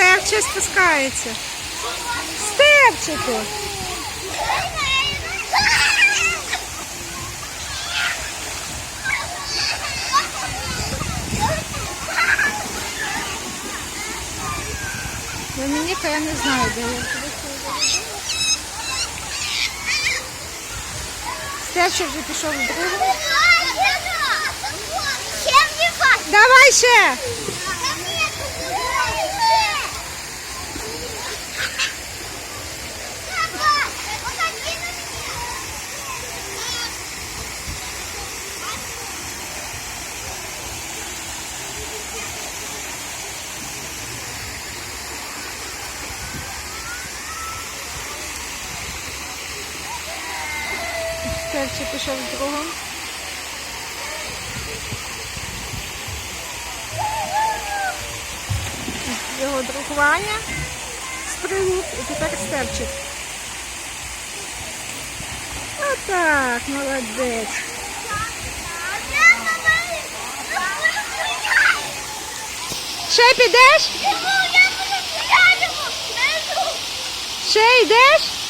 Степче спускається. Степчику. Домініка, я не знаю, де я. Степчик вже пішов в другу. Давай ще. Степчик пішов в другу. Його друкування спригнув і тепер степчик. Отак, молодець. Ще підеш? Ще йдеш?